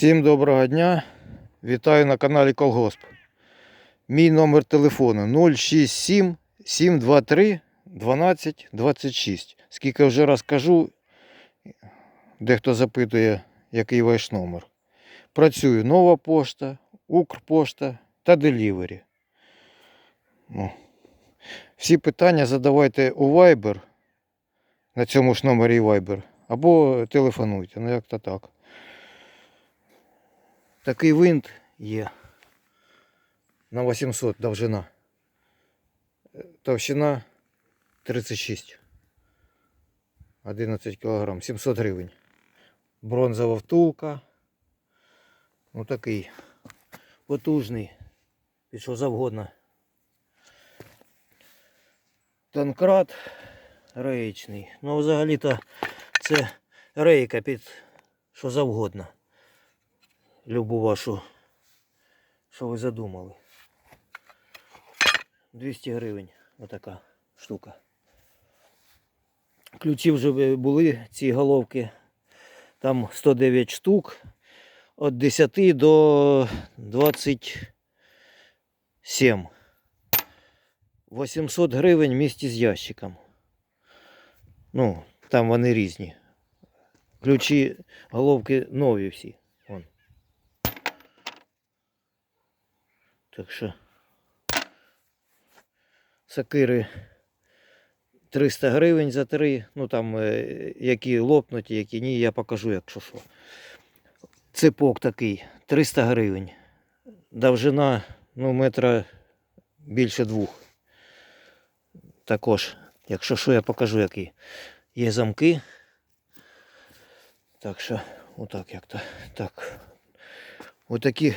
Всім доброго дня. Вітаю на каналі Колгосп. Мій номер телефону 067 723 12 26. Скільки вже раз кажу, дехто запитує, який ваш номер. Працюю нова пошта, Укрпошта та Делівері. Ну. Всі питання задавайте у Viber, на цьому ж номері Viber, або телефонуйте. Ну як то так. Такий винт є. На 800 довжина. Товщина 36. 11 кг. 700 гривень. Бронзова втулка. Ну такий потужний. Під що завгодно. Танкрат реєчний. Ну взагалі-то це рейка під що завгодно любу вашу, що ви задумали. 200 гривень отака штука. Ключі вже були, ці головки. Там 109 штук. Від 10 до 27. 800 гривень вместе з ящиком. Ну, там вони різні. Ключі, головки нові всі. Так що сакири 300 гривень за три. Ну там е, які лопнуті, які ні, я покажу, якщо що. Ципок такий 300 гривень. Довжина ну, метра більше двох. Також, якщо що, я покажу, який. Є замки. Так що, отак як то. Так. Отакі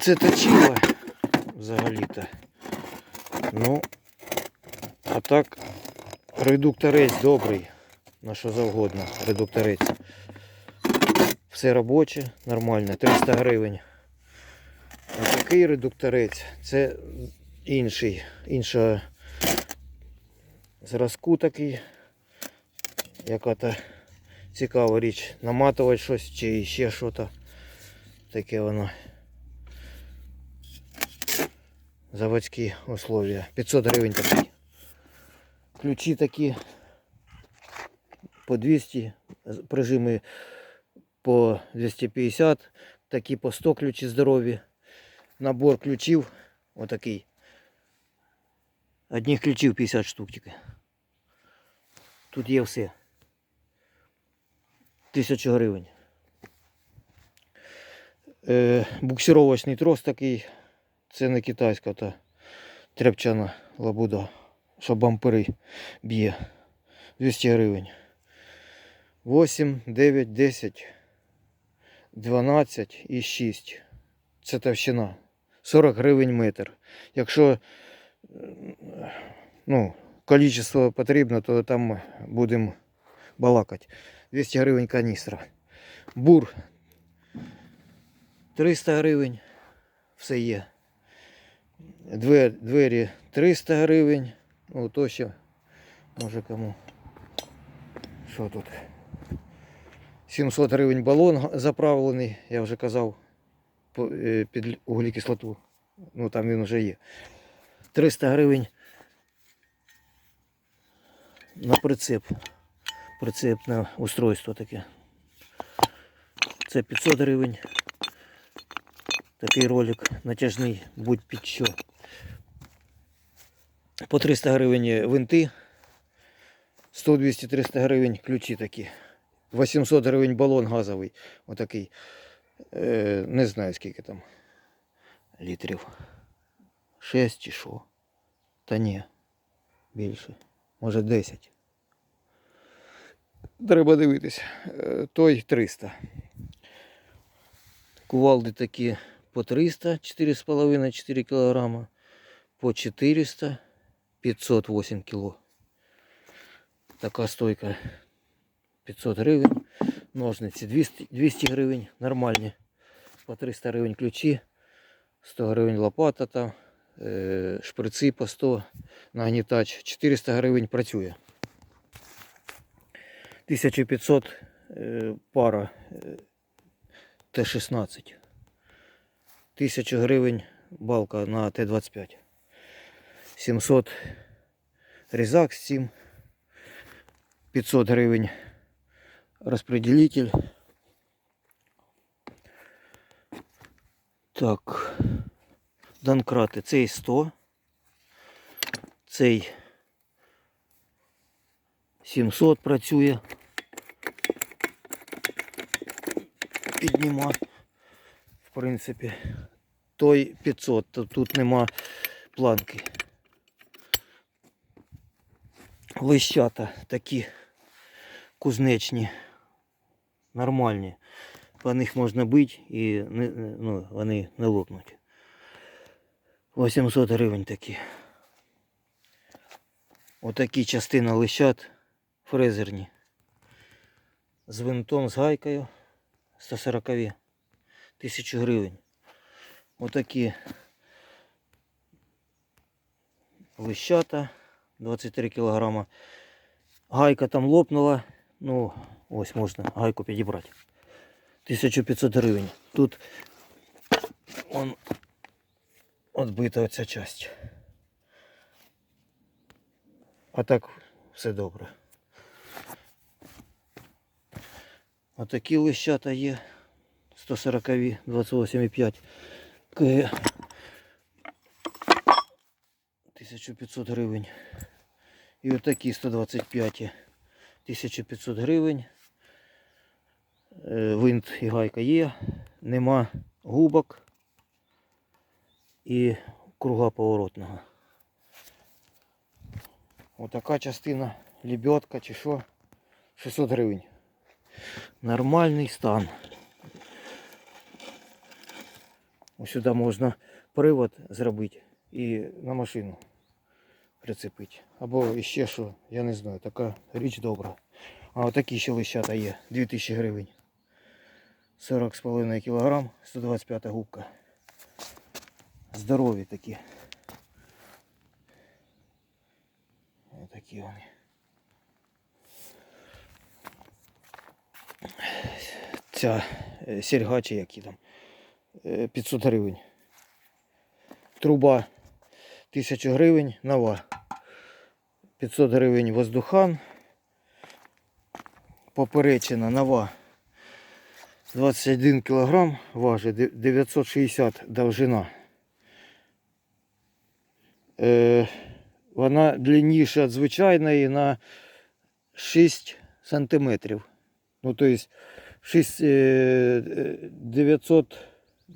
це точило взагалі-то. Ну, а так, редукторець добрий. На що завгодно. Редукторець. Все робоче, нормально, 300 гривень. А такий редукторець це інший, іншого зразку такий. Яка то цікава річ. Наматувати щось чи ще щось. Таке воно. Заводські условия. 500 гривень такий. Ключі такі по 200, прижими по 250, такі по 100 ключі здорові. Набор ключів отакий. Одних ключів 50 штук тільки. Тут є все. 1000 гривень. Е, буксировочний трос такий. Це не китайська та тряпчана лабуда, що бампери б'є. 200 гривень. 8, 9, 10, 12 і 6. Це товщина. 40 гривень метр. Якщо е, ну, количество потрібно, то там будемо балакати. 200 гривень каністра. Бур 300 гривень. Все є. Двері, двері 300 гривень. Ну, то ще може кому. Що тут? 700 гривень балон заправлений, я вже казав, е, під углекислоту. Ну там він вже є. 300 гривень на прицеп. Прицепне устройство таке. Це 500 гривень. Такий ролик натяжний, будь під що. По 300 гривень винти. 100, 200, 300 гривень ключі такі. 800 гривень балон газовий. Отакий. Е, не знаю скільки там літрів. 6 чи що. Та ні. Більше. Може 10. Треба дивитись. Е, той 300. Кувалди такі по 300, 4,5-4 кг, по 400, 508 кг. Така стойка 500 гривень, ножниці 200, 200 гривень, нормальні. По 300 гривень ключі, 100 гривень лопата там, е, шприци по 100, нагнітач, 400 гривень працює. 1500 е, пара е, Т-16. 1000 гривень балка на Т-25. 700 різак з цим. 500 гривень розпределитель. Так. Донкрати. Цей 100. Цей 700 працює. Підніма. В принципі. Той 500. то Тут нема планки. Лищата такі кузнечні, нормальні. По них можна бити і не, ну, вони не лопнуть. 800 гривень такі. Отакі частина лищат фрезерні. З винтом, з гайкою 140 1000 гривень. Отакі лищата 23 кілограма. Гайка там лопнула. Ну, ось можна гайку підібрати. 1500 гривень. Тут он відбита оця часть. А так все добре. Отакі лищата є. 140 28,5 КГ. 1500 гривень. І отакі 125 1500 гривень. Е, Винт і гайка є. Нема губок і круга поворотного. Отака частина лебедка чи що. 600 гривень. Нормальний стан. Ось сюди можна привод зробити і на машину прицепити. Або ще що, я не знаю, така річ добра. А отакі ще лищата є. 2000 гривень. 40,5 кг, 125 губка. Здорові такі. Отакі вони. Ця е, чи які там. Е, 500 гривень. Труба 1000 гривень, нова. 500 гривень воздухан. Поперечина нова. 21 кг важить, 960 довжина. Е, вона длинніша від звичайної на 6 сантиметрів. Ну, то есть 6, е, е, 900,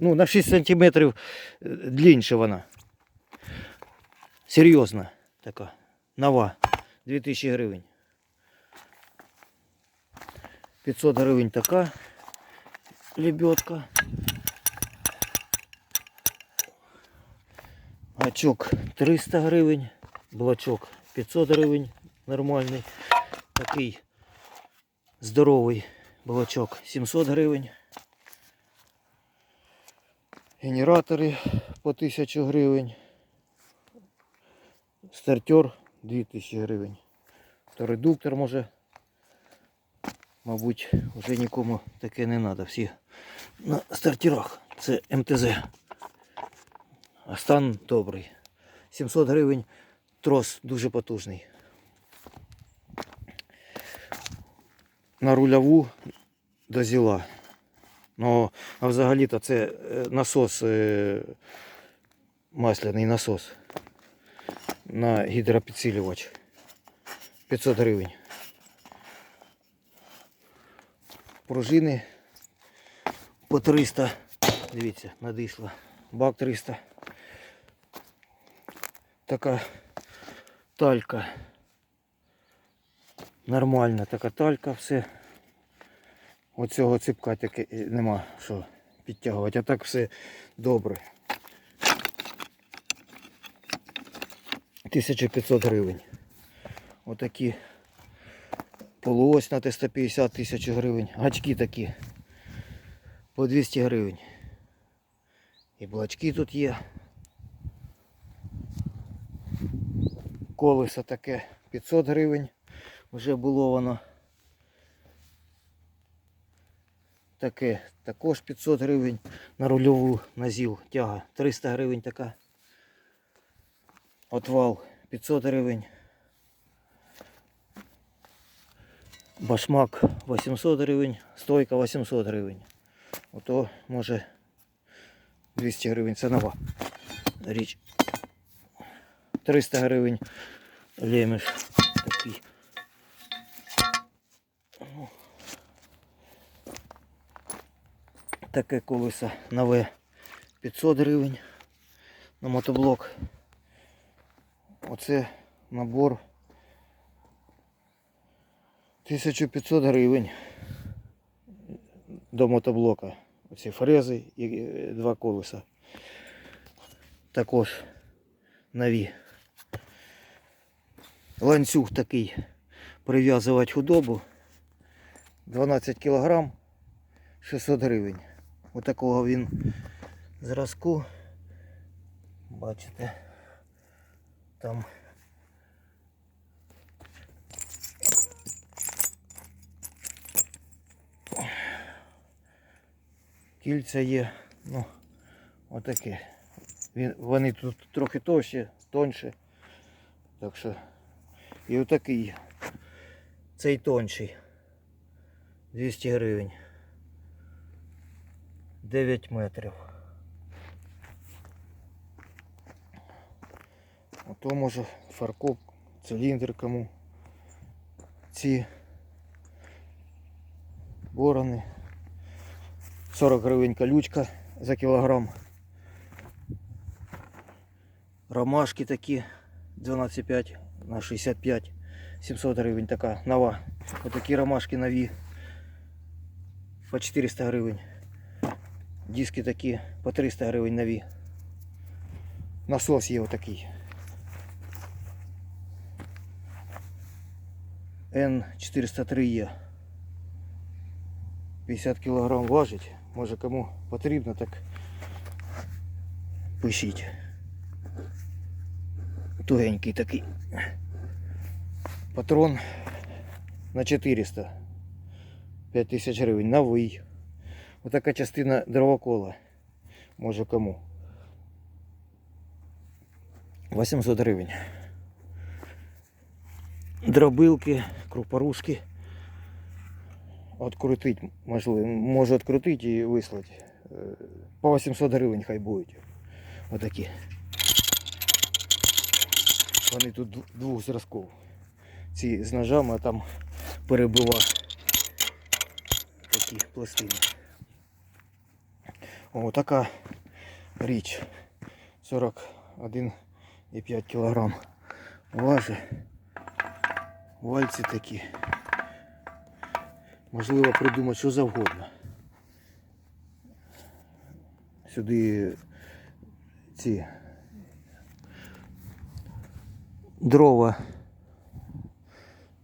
ну, на 6 сантиметрів е, длинніша вона. Серйозна така. Нова. 2000 гривень. 500 гривень така лебедка. Гачок 300 гривень. Блочок 500 гривень. Нормальний. Такий здоровий блочок 700 гривень. Генератори по 1000 гривень. Стартер 2000 гривень. То редуктор може. Мабуть, вже нікому таке не треба. Всі на стартерах. Це МТЗ. А стан добрий. 700 гривень. Трос дуже потужний. На рульову до зіла. Ну, а взагалі-то це е, насос, е, масляний насос на гідропідсилювач. 500 гривень. Пружини по 300. Дивіться, надійшла. Бак 300. Така талька. Нормальна така талька, все. Оцього ципка таки нема що підтягувати, а так все добре. 1500 гривень. Отакі полуось на Т-150 тисяч гривень. Гачки такі. По 200 гривень. І блачки тут є. Колесо таке 500 гривень. Вже було воно. Таке також 500 гривень на рульову на ЗІЛ тяга 300 гривень така. Отвал 500 гривень. Башмак 800 гривень, стойка 800 гривень. Ото може 200 гривень це нова річ. 300 гривень лемеш такий. Таке колесо нове 500 гривень на мотоблок. Оце набор 1500 гривень до мотоблока. Оці фрези і два колеса. Також нові. Ланцюг такий прив'язувати худобу. 12 кг 600 гривень. Отакого він зразку. Бачите, там кільця є. Ну, отаке. Він, вони тут трохи товщі, тоньше. Так що. І отакий. Цей тонший. 200 гривень. 9 метрів. Ото може фаркоп, циліндр кому. Ці борони. 40 гривень колючка за кілограм. Ромашки такі 12,5 на 65. 700 гривень така нова. Отакі ромашки нові. По 400 гривень. Диски такі по 300 гривень нові. Насос є отакий. N403 є. 50 кг важить. Може кому потрібно, так пишіть. Тугенький такий. Патрон на 400. 5000 гривень. Новий. Отака частина дровокола. Може кому. 800 гривень. Дробилки, крупорушки. Открутить, можливо, можу відкрутити і вислати. По 800 гривень хай будуть. Отакі. Вони тут двох зразків. Ці з ножами, а там перебива такі пластини. О, така річ. 41,5 кг. Важить. Вальці такі. Можливо придумати що завгодно. Сюди ці дрова.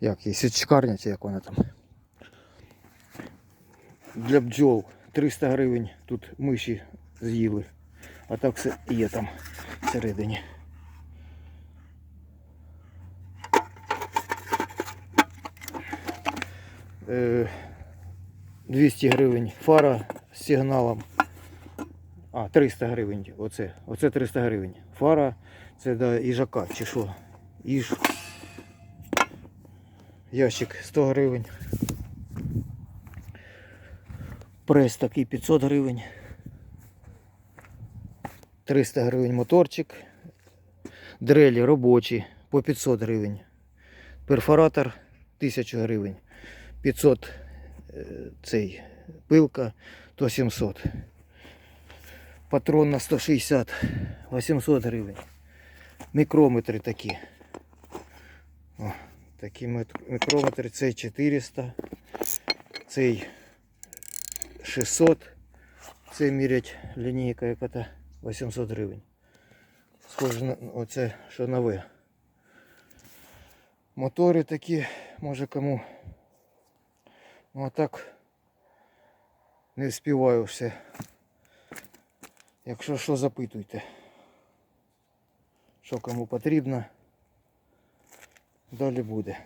Як є, січкарня чи як вона там. Для бджол 300 гривень тут миші з'їли. А так все є там всередині. Е, 200 гривень фара з сигналом. А, 300 гривень. Оце. Оце 300 гривень. Фара це до їжака чи що. Їж. Ящик 100 гривень. Прес такий 500 гривень. 300 гривень моторчик. Дрелі робочі по 500 гривень. Перфоратор 1000 гривень. 500 е, цей пилка, то 700. Патрон на 160, 800 гривень. Мікрометри такі. О, такі мікрометри. Цей 400, цей 600. Цей мірять лінійка яка-то 800 гривень. Схоже на оце, що нове. Мотори такі, може кому. Ну а так не вспіваю все. Якщо що, запитуйте. Що кому потрібно, далі буде.